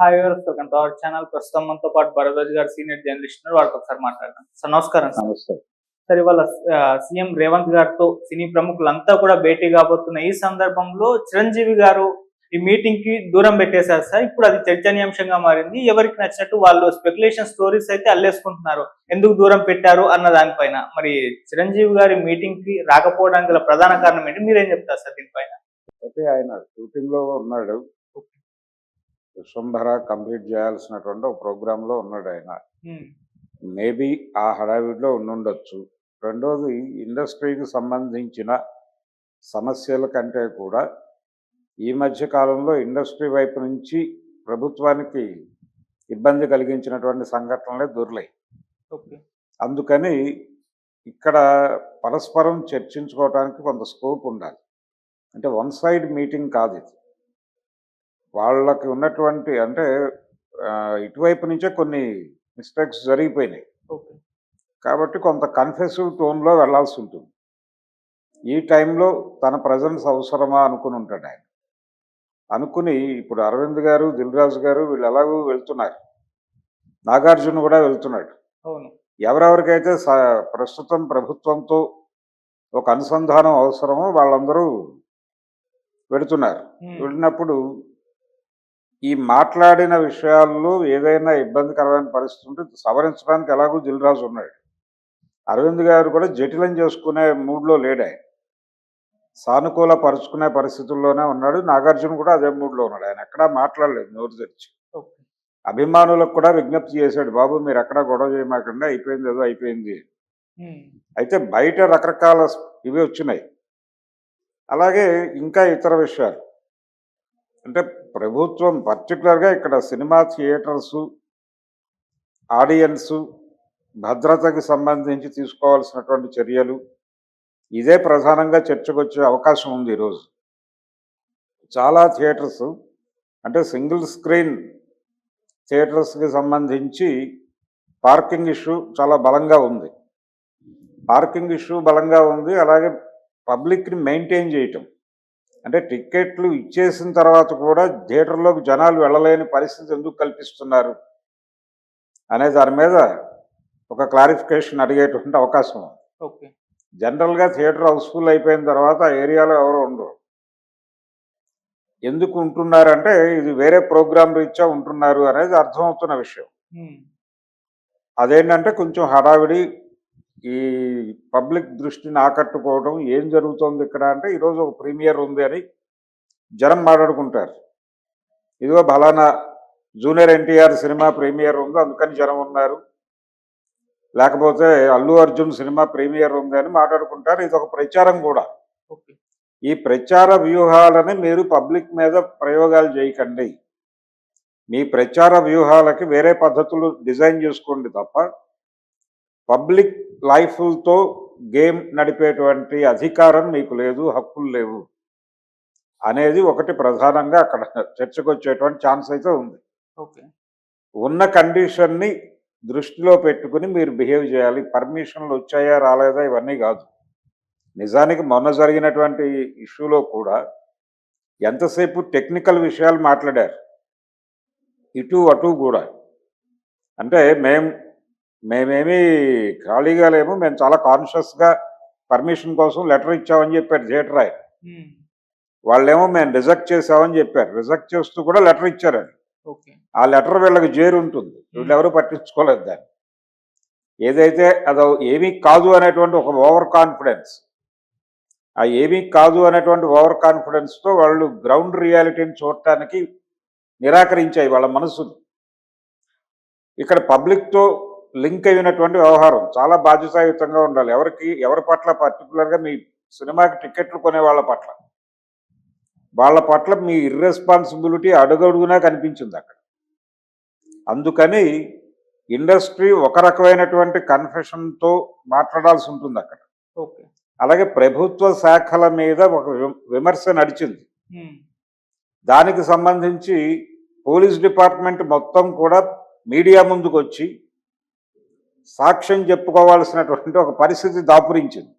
Hi welcome to our channel ప్రస్తుతం మనతో పాటు భరద్వాజ్ గారు సీనియర్ జర్నలిస్ట్ వాళ్ళతో ఒకసారి మాట్లాడదాం. సార్ నమస్కారం సార్. నమస్తే. సార్ ఇవాళ సీఎం రేవంత్ గారితో సినీ ప్రముఖులంతా కూడా భేటీ కాబోతున్న ఈ సందర్భంలో చిరంజీవి గారు ఈ మీటింగ్కి దూరం పెట్టేశారు సార్. ఇప్పుడు అది చర్చనీయాంశంగా మారింది. ఎవరికి నచ్చినట్టు వాళ్ళు స్పెక్యులేషన్ స్టోరీస్ అయితే అల్లేసుకుంటున్నారు. ఎందుకు దూరం పెట్టారు అన్న దానిపైన. మరి చిరంజీవి గారి మీటింగ్కి రాకపోవడానికి గల ప్రధాన కారణం ఏంటి? మీరేం చెప్తారు సార్ దీనిపైన? అయితే ఆయన షూటింగ్లో ఉన్నాడు. విశ్వంభర కంప్లీట్ చేయాల్సినటువంటి ఒక ప్రోగ్రామ్లో ఉన్నాడు ఆయన. మేబీ ఆ హడావిడిలో ఉండుండొచ్చు. రెండోది ఇండస్ట్రీకి సంబంధించిన సమస్యల కంటే కూడా ఈ మధ్య కాలంలో ఇండస్ట్రీ వైపు నుంచి ప్రభుత్వానికి ఇబ్బంది కలిగించినటువంటి సంఘటనలే దొర్లాయి. అందుకని ఇక్కడ పరస్పరం చర్చించుకోవడానికి కొంత స్కోప్ ఉండాలి. అంటే వన్ సైడ్ మీటింగ్ కాదు ఇది. వాళ్ళకి ఉన్నటువంటి అంటే ఇటువైపు నుంచే కొన్ని మిస్టేక్స్ జరిగిపోయినాయి. కాబట్టి కొంత కన్ఫెసివ్ టోన్లో వెళ్ళాల్సి ఉంటుంది. ఈ టైంలో తన ప్రజెన్స్ అవసరమా అనుకుని ఉంటాడు ఆయన. అనుకుని ఇప్పుడు అరవింద్ గారు దిల్రాజు గారు వీళ్ళు ఎలాగూ వెళ్తున్నారు. నాగార్జున కూడా వెళ్తున్నాడు. అవును. ఎవరెవరికైతే ప్రస్తుతం ప్రభుత్వంతో ఒక అనుసంధానం అవసరమో వాళ్ళందరూ వెళుతున్నారు ఉమ్, వెళ్ళినప్పుడు ఈ మాట్లాడిన విషయాల్లో ఏదైనా ఇబ్బందికరమైన పరిస్థితి ఉంటే సవరించడానికి ఎలాగో దిల్రాజు ఉన్నాడు. అరవింద్ గారు కూడా జటిలం చేసుకునే మూడ్లో లేడే సానుకూల పరుచుకునే పరిస్థితుల్లోనే ఉన్నాడు. నాగార్జున కూడా అదే మూడ్లో ఉన్నాడు. ఆయన ఎక్కడా మాట్లాడలేదు నోరు తెరిచి. అభిమానులకు కూడా విజ్ఞప్తి చేశాడు బాబు మీరు ఎక్కడా గొడవ చేయమాకండి అయిపోయింది ఏదో అయిపోయింది. అయితే బయట రకరకాల ఇవి వచ్చినాయి. అలాగే ఇంకా ఇతర విషయాలు. అంటే ప్రభుత్వం పర్టికులర్గా ఇక్కడ సినిమా థియేటర్సు ఆడియన్స్ భద్రతకి సంబంధించి తీసుకోవాల్సినటువంటి చర్యలు ఇదే ప్రధానంగా చర్చకొచ్చే అవకాశం ఉంది ఈరోజు. చాలా థియేటర్స్ అంటే సింగిల్ స్క్రీన్ థియేటర్స్కి సంబంధించి పార్కింగ్ ఇష్యూ చాలా బలంగా ఉంది. పార్కింగ్ ఇష్యూ బలంగా ఉంది అలాగే పబ్లిక్ని మెయింటైన్ చేయటం. అంటే టిక్కెట్లు ఇచ్చేసిన తర్వాత కూడా థియేటర్లోకి జనాలు వెళ్ళలేని పరిస్థితి ఎందుకు కల్పిస్తున్నారు? అనే దాని మీద ఒక క్లారిఫికేషన్ అడిగేటువంటి అవకాశం. ఓకే. జనరల్గా థియేటర్ హౌస్ఫుల్ అయిపోయిన తర్వాత ఆ ఏరియాలో ఎవరు ఉండరు. ఎందుకు ఉంటున్నారంటే ఇది వేరే ప్రోగ్రామ్ రీత్యా ఉంటున్నారు అనేది అర్థమవుతున్న విషయం. అదేంటంటే కొంచెం హడావిడి ఈ పబ్లిక్ దృష్టిని ఆకట్టుకోవడం ఏం జరుగుతోంది ఇక్కడ అంటే ఈరోజు ఒక ప్రీమియర్ ఉంది అని జనం మాట్లాడుకుంటారు. ఇదిగో బలానా జూనియర్ ఎన్టీఆర్ సినిమా ప్రీమియర్ ఉంది అందుకని జనం ఉన్నారు. లేకపోతే అల్లు అర్జున్ సినిమా ప్రీమియర్ ఉంది అని మాట్లాడుకుంటారు. ఇది ఒక ప్రచారం కూడా. ఈ ప్రచార వ్యూహాలని మీరు పబ్లిక్ మీద ప్రయోగాలు చేయకండి. మీ ప్రచార వ్యూహాలకి వేరే పద్ధతులు డిజైన్ చేసుకోండి తప్ప పబ్లిక్ లైఫ్తో గేమ్ నడిపేటువంటి అధికారం మీకు లేదు హక్కులు లేవు అనేది ఒకటి ప్రధానంగా అక్కడ చర్చకు వచ్చేటువంటి ఛాన్స్ అయితే ఉంది. ఓకే. ఉన్న కండిషన్ని దృష్టిలో పెట్టుకుని మీరు బిహేవ్ చేయాలి. పర్మిషన్లు వచ్చాయా రాలేదా ఇవన్నీ కాదు. నిజానికి మొన్న జరిగినటువంటి ఇష్యూలో కూడా ఎంతసేపు టెక్నికల్ విషయాలు మాట్లాడారు? ఇటు అటు కూడా. అంటే మేం మేమేమి ఖాళీగా లేము. మేము చాలా కాన్షియస్గా పర్మిషన్ కోసం లెటర్ ఇచ్చామని చెప్పారు థియేటర్ ఆయన. వాళ్ళేమో మేము రిజెక్ట్ చేసామని చెప్పారు. రిజెక్ట్ చేస్తూ కూడా లెటర్ ఇచ్చారండి ఓకే. ఆ లెటర్ వీళ్ళకి జేరు ఉంటుంది వీళ్ళు ఎవరు పట్టించుకోలేదు దాన్ని. ఏదైతే అదో ఏమీ కాదు అనేటువంటి ఒక ఓవర్ కాన్ఫిడెన్స్ ఆ ఏమీ కాదు అనేటువంటి ఓవర్ కాన్ఫిడెన్స్తో వాళ్ళు గ్రౌండ్ రియాలిటీని చూడటానికి నిరాకరించాయి వాళ్ళ మనసులు ఇక్కడ పబ్లిక్తో లింక్ అయినటువంటి వ్యవహారం. చాలా బాధ్యతాయుతంగా ఉండాలి. ఎవరికి ఎవరి పట్ల పర్టికులర్గా మీ సినిమాకి టికెట్లు కొనే వాళ్ళ పట్ల. వాళ్ళ పట్ల మీ ఇర్రెస్పాన్సిబిలిటీ అడుగడుగునా కనిపించింది అక్కడ. అందుకని ఇండస్ట్రీ ఒక రకమైనటువంటి కన్ఫెషన్తో మాట్లాడాల్సి ఉంటుంది అక్కడ. ఓకే. అలాగే ప్రభుత్వ శాఖల మీద ఒక విమ- విమర్శ నడిచింది. దానికి సంబంధించి పోలీస్ డిపార్ట్మెంట్ మొత్తం కూడా మీడియా ముందుకు వచ్చి సాక్ష్యం చెప్పుకోవాల్సినటువంటి ఒక పరిస్థితి దాపురించింది.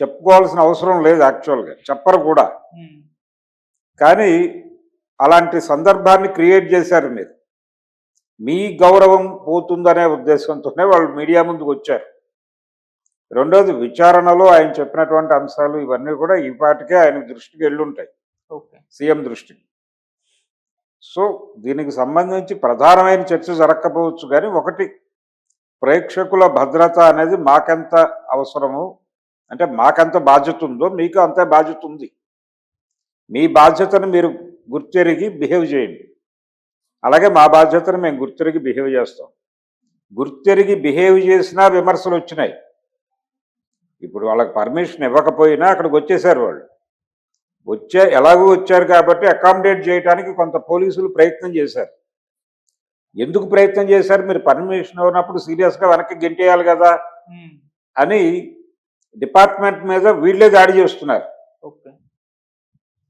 చెప్పుకోవాల్సిన అవసరం లేదు యాక్చువల్గా చెప్పరు కూడా. కానీ అలాంటి సందర్భాన్ని క్రియేట్ చేశారు మీరు. మీ గౌరవం పోతుందనే ఉద్దేశంతోనే వాళ్ళు మీడియా ముందుకు వచ్చారు. రెండోది విచారణలో ఆయన చెప్పినటువంటి అంశాలు ఇవన్నీ కూడా ఈ పాటికే ఆయన దృష్టికి వెళ్ళుంటాయి ఓకే. సీఎం దృష్టికి. సో దీనికి సంబంధించి ప్రధానమైన చర్చ జరగకపోవచ్చు కానీ ఒకటి ప్రేక్షకుల భద్రత అనేది మాకెంత అవసరము? అంటే మాకెంత బాధ్యత ఉందో మీకు అంతే బాధ్యత ఉంది. మీ బాధ్యతను మీరు గుర్తెరిగి బిహేవ్ చేయండి. అలాగే మా బాధ్యతను మేము గుర్తెరిగి బిహేవ్ చేస్తాం. గుర్తెరిగి బిహేవ్ చేసినా విమర్శలు వచ్చినాయి. ఇప్పుడు వాళ్ళకి పర్మిషన్ ఇవ్వకపోయినా అక్కడికి వచ్చేసారు వాళ్ళు. వచ్చే ఎలాగో వచ్చారు కాబట్టి అకామిడేట్ చేయడానికి కొంత పోలీసులు ప్రయత్నం చేశారు. ఎందుకు ప్రయత్నం చేశారు? మీరు పర్మిషన్ ఇవ్వనప్పుడు సీరియస్గా వెనక్కి గెంటేయాలి కదా అని డిపార్ట్మెంట్ మీద వీళ్ళే దాడి చేస్తున్నారు.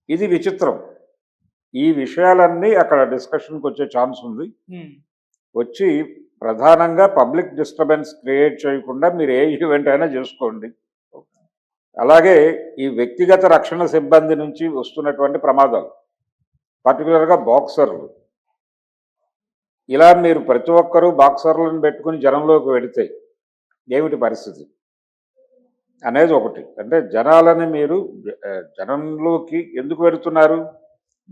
ఇది విచిత్రం. ఈ విషయాలన్నీ అక్కడ డిస్కషన్కి వచ్చే ఛాన్స్ ఉంది. వచ్చి ప్రధానంగా పబ్లిక్ డిస్టర్బెన్స్ క్రియేట్ చేయకుండా మీరు ఏ ఈవెంట్ అయినా చేసుకోండి. అలాగే ఈ వ్యక్తిగత రక్షణ సిబ్బంది నుంచి వస్తున్నటువంటి ప్రమాదాలు పర్టికులర్గా బాక్సర్లు ఇలా మీరు ప్రతి ఒక్కరూ బాక్సర్లను పెట్టుకుని జనంలోకి వెడితే ఏమిటి పరిస్థితి? అనేది ఒకటి. అంటే జనాలని మీరు జనంలోకి ఎందుకు వెడుతున్నారు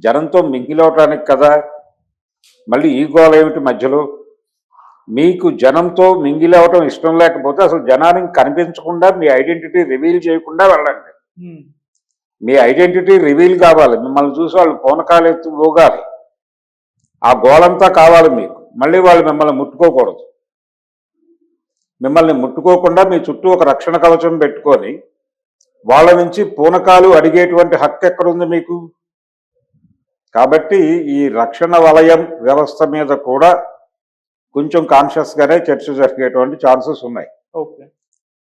జనంతో మింగిలవటానికి కదా. మళ్ళీ ఈ గోల ఏమిటి మధ్యలో? మీకు జనంతో మింగిలవటం ఇష్టం లేకపోతే అసలు జనానికి కనిపించకుండా మీ ఐడెంటిటీ రివీల్ చేయకుండా వెళ్ళండి. మీ ఐడెంటిటీ రివీల్ కావాలి. మిమ్మల్ని చూసి వాళ్ళు పూనకాలు ఎత్తి ఊగాలి. ఆ గోలంతా కావాలి మీకు. మళ్ళీ వాళ్ళు మిమ్మల్ని ముట్టుకోకూడదు. మిమ్మల్ని ముట్టుకోకుండా మీ చుట్టూ ఒక రక్షణ కవచం పెట్టుకొని వాళ్ళ నుంచి పూనకాలు అడిగేటువంటి హక్కు ఎక్కడుంది మీకు? కాబట్టి ఈ రక్షణ వలయం వ్యవస్థ మీద కూడా కొంచెం కాన్షియస్గానే చర్చ జరిగేటువంటి ఛాన్సెస్ ఉన్నాయి. ఓకే.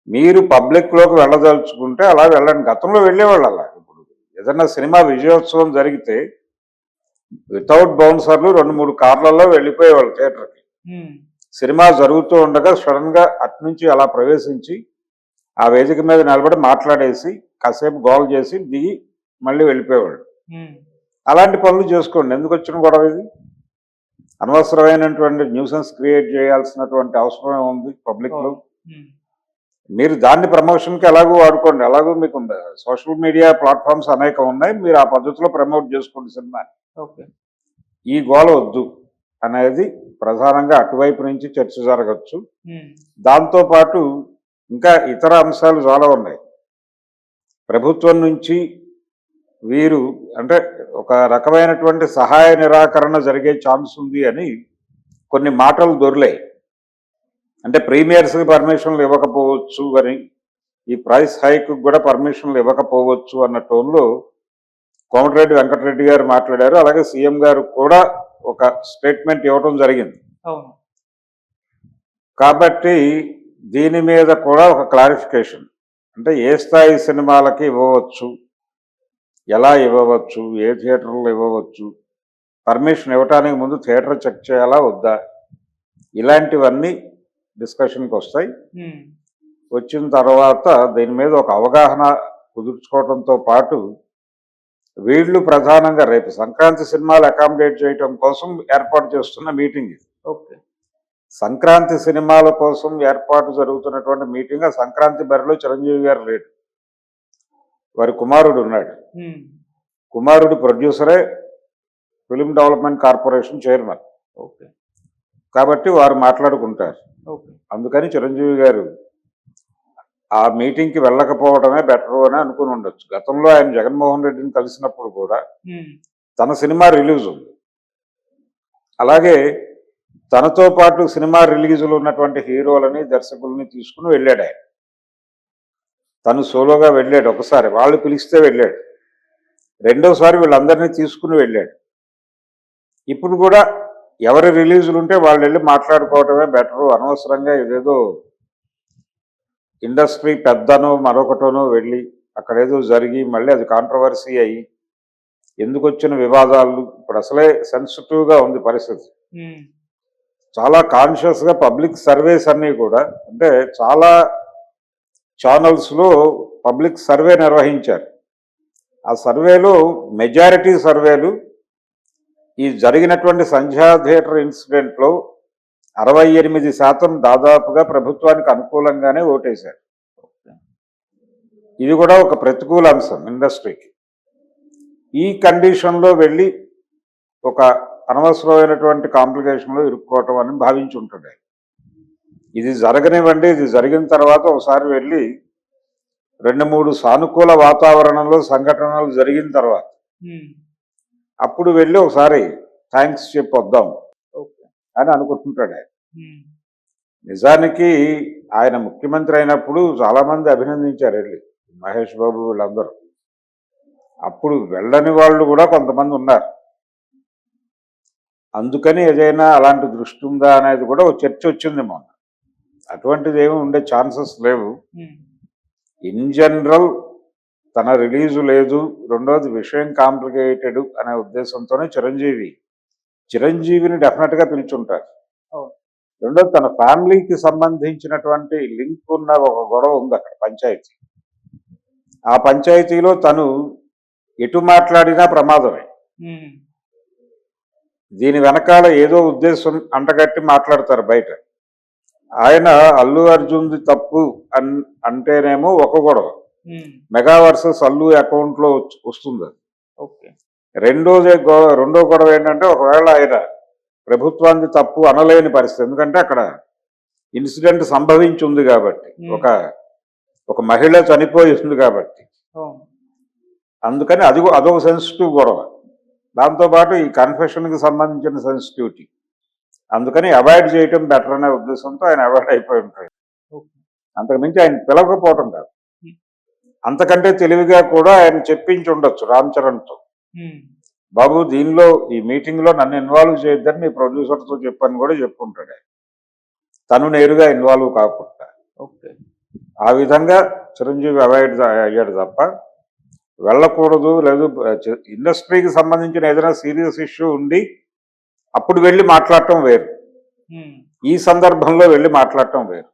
మీరు పబ్లిక్లోకి వెళ్ళదలుచుకుంటే అలా వెళ్ళండి. గతంలో వెళ్ళేవాళ్ళు అలా ఇప్పుడు. ఏదన్నా సినిమా విజయోత్సవం జరిగితే వితౌట్ బౌన్సర్లు రెండు మూడు కార్లలో వెళ్ళిపోయేవాళ్ళు థియేటర్కి. సినిమా జరుగుతూ ఉండగా సడన్గా అట్నుంచి అలా ప్రవేశించి ఆ వేదిక మీద నిలబడి మాట్లాడేసి కాసేపు గోల్ చేసి దిగి మళ్ళీ వెళ్ళిపోయేవాళ్ళు. అలాంటి పనులు చేసుకోండి. ఎందుకు వచ్చిన గొడవ ఇది? అనవసరమైనటువంటి న్యూసెన్స్ క్రియేట్ చేయాల్సినటువంటి అవసరం ఉంది పబ్లిక్లో? ఉమ్, మీరు దాన్ని ప్రమోషన్కి ఎలాగో వాడుకోండి. ఎలాగో మీకు సోషల్ మీడియా ప్లాట్ఫామ్స్ అనేకం ఉన్నాయి. మీరు ఆ పద్ధతిలో ప్రమోట్ చేసుకోండి సినిమా ఓకే. ఈ గోల వద్దు అనేది ప్రధానంగా అటువైపు నుంచి చర్చ జరగచ్చు. దాంతోపాటు ఇంకా ఇతర అంశాలు చాలా ఉన్నాయి. ప్రభుత్వం నుంచి వీరు అంటే ఒక రకమైనటువంటి సహాయ నిరాకరణ జరిగే ఛాన్స్ ఉంది అని కొన్ని మాటలు దొరిలాయి. అంటే ప్రీమియర్స్కి పర్మిషన్లు ఇవ్వకపోవచ్చు అని ఈ ప్రైస్ హైక్ కూడా పర్మిషన్లు ఇవ్వకపోవచ్చు అన్న టోన్లో కోమటిరెడ్డి వెంకటరెడ్డి గారు మాట్లాడారు. అలాగే సీఎం గారు కూడా ఒక స్టేట్మెంట్ ఇవ్వడం జరిగింది. కాబట్టి దీని మీద కూడా ఒక క్లారిఫికేషన్. అంటే ఏ స్థాయి సినిమాలకి ఇవ్వవచ్చు ఎలా ఇవ్వవచ్చు ఏ థియేటర్లో ఇవ్వవచ్చు పర్మిషన్ ఇవ్వటానికి ముందు థియేటర్ చెక్ చేయాలా వద్దా? ఇలాంటివన్నీ డిస్కషన్కి వస్తాయి. వచ్చిన తర్వాత దీని మీద ఒక అవగాహన కుదుర్చుకోవడంతో పాటు వీళ్ళు ప్రధానంగా రేపు సంక్రాంతి సినిమాలు అకామిడేట్ చేయడం కోసం ఏర్పాటు చేస్తున్న మీటింగ్ ఇది. ఓకే. సంక్రాంతి సినిమాల కోసం ఏర్పాటు జరుగుతున్నటువంటి మీటింగ్ ఆ సంక్రాంతి బరిలో చిరంజీవి గారు లేడు వారి కుమారుడు ఉన్నాడు. కుమారుడు ప్రొడ్యూసరే film development corporation chairman. Okay. కాబట్టి వారు మాట్లాడుకుంటారు. అందుకని చిరంజీవి గారు ఆ మీటింగ్కి వెళ్ళకపోవడమే బెటర్ అని అనుకుని ఉండొచ్చు. గతంలో ఆయన జగన్మోహన్ రెడ్డిని కలిసినప్పుడు కూడా తన సినిమా రిలీజ్ ఉంది. అలాగే తనతో పాటు సినిమా రిలీజులు ఉన్నటువంటి హీరోలని దర్శకుల్ని తీసుకుని వెళ్ళాడు ఆయన. తను సోలోగా వెళ్ళాడు ఒకసారి. వాళ్ళు పిలిస్తే వెళ్ళాడు. రెండోసారి వీళ్ళందరినీ తీసుకుని వెళ్ళాడు. ఇప్పుడు కూడా ఎవరి రిలీజులు ఉంటే వాళ్ళు వెళ్ళి మాట్లాడుకోవడమే బెటరు అనవసరంగా ఇదేదో ఇండస్ట్రీ పెద్దనో మరొకటోనో వెళ్ళి అక్కడ ఏదో జరిగి మళ్ళీ అది కాంట్రవర్సీ అయ్యి ఎందుకు వచ్చిన వివాదాలు ఇప్పుడు అసలే సెన్సిటివ్గా ఉంది పరిస్థితి. ఉమ్, చాలా కాన్షియస్గా పబ్లిక్ సర్వేస్ అన్నీ కూడా అంటే చాలా ఛానల్స్లో పబ్లిక్ సర్వే నిర్వహించారు. ఆ సర్వేలో మెజారిటీ సర్వేలు ఈ జరిగినటువంటి సంధ్యా థియేటర్ ఇన్సిడెంట్లో అరవై ఎనిమిది శాతం దాదాపుగా ప్రభుత్వానికి అనుకూలంగానే ఓటేశారు. ఇది కూడా ఒక ప్రతికూల అంశం ఇండస్ట్రీకి. ఈ కండిషన్లో వెళ్ళి ఒక అనవసరమైనటువంటి కాంప్లికేషన్లో ఇరుక్కోవటం అని భావించి ఉంటుండే ఇది జరగనివ్వండి ఇది జరిగిన తర్వాత ఒకసారి వెళ్ళి రెండు మూడు సానుకూల వాతావరణంలో సంఘటనలు జరిగిన తర్వాత అప్పుడు వెళ్ళి ఒకసారి థ్యాంక్స్ చెప్పొద్దాం ఓకే. అని అనుకుంటుంటాడు ఆయన. నిజానికి ఆయన ముఖ్యమంత్రి అయినప్పుడు చాలా మంది అభినందించారు వెళ్ళి మహేష్ బాబు వీళ్ళందరూ. అప్పుడు వెళ్ళని వాళ్ళు కూడా కొంతమంది ఉన్నారు. అందుకని ఏదైనా అలాంటి దృష్టి ఉందా అనేది కూడా ఒక చర్చ వచ్చింది మొన్న. అటువంటిది ఏమి ఉండే ఛాన్సెస్ లేవు. ఇన్ జనరల్ తన రిలీజు లేదు రెండోది విషయం కాంప్లికేటెడ్ అనే ఉద్దేశంతోనే చిరంజీవి. చిరంజీవిని డెఫినెట్గా పిలుచుంటారు. రెండోది తన ఫ్యామిలీకి సంబంధించినటువంటి లింక్ ఉన్న ఒక గొడవ ఉంది అక్కడ పంచాయతీ. ఆ పంచాయతీలో తను ఎటు మాట్లాడినా ప్రమాదమే. దీని వెనకాల ఏదో ఉద్దేశం అంటగట్టి మాట్లాడతారు బయట. ఆయన అల్లు అర్జున్ది తప్పు అన్ అంటేనేమో ఒక గొడవ. మెగా వర్సెస్ అల్లు అకౌంట్లో వస్తుంది అది. ఓకే. రెండోది రెండో గొడవ ఏంటంటే ఒకవేళ ఆయన ప్రభుత్వాన్ని తప్పు అనలేని పరిస్థితి. ఎందుకంటే అక్కడ ఇన్సిడెంట్ సంభవించి ఉంది కాబట్టి. Hmm. ఒక ఒక మహిళ చనిపోయి ఉంది కాబట్టి. అందుకని అది అదొక సెన్సిటివ్ గొడవ. దాంతోపాటు ఈ కన్ఫెషన్కి సంబంధించిన సెన్సిటివిటీ అందుకని అవాయిడ్ చేయటం బెటర్ అనే ఉద్దేశంతో ఆయన అవాయిడ్ అయిపోయి ఉంటాడు. అంతకుమించి ఆయన పిలవకపోవటం కాదు. Hmm. అంతకంటే తెలివిగా కూడా ఆయన చెప్పించి ఉండొచ్చు రామ్ చరణ్తో. బాబు దీనిలో ఈ మీటింగ్లో నన్ను ఇన్వాల్వ్ చేయొద్దని మీ ప్రొడ్యూసర్తో చెప్పని కూడా చెప్పుకుంటాడు ఆయన. తను నేరుగా ఇన్వాల్వ్ కాకుండా. ఓకే. ఆ విధంగా చిరంజీవి అవాయిడ్ అయ్యాడు తప్ప వెళ్ళకూడదు లేదు ఇండస్ట్రీకి సంబంధించిన ఏదైనా సీరియస్ ఇష్యూ ఉండి అప్పుడు వెళ్ళి మాట్లాడటం వేరు. ఈ సందర్భంలో వెళ్ళి మాట్లాడటం వేరు.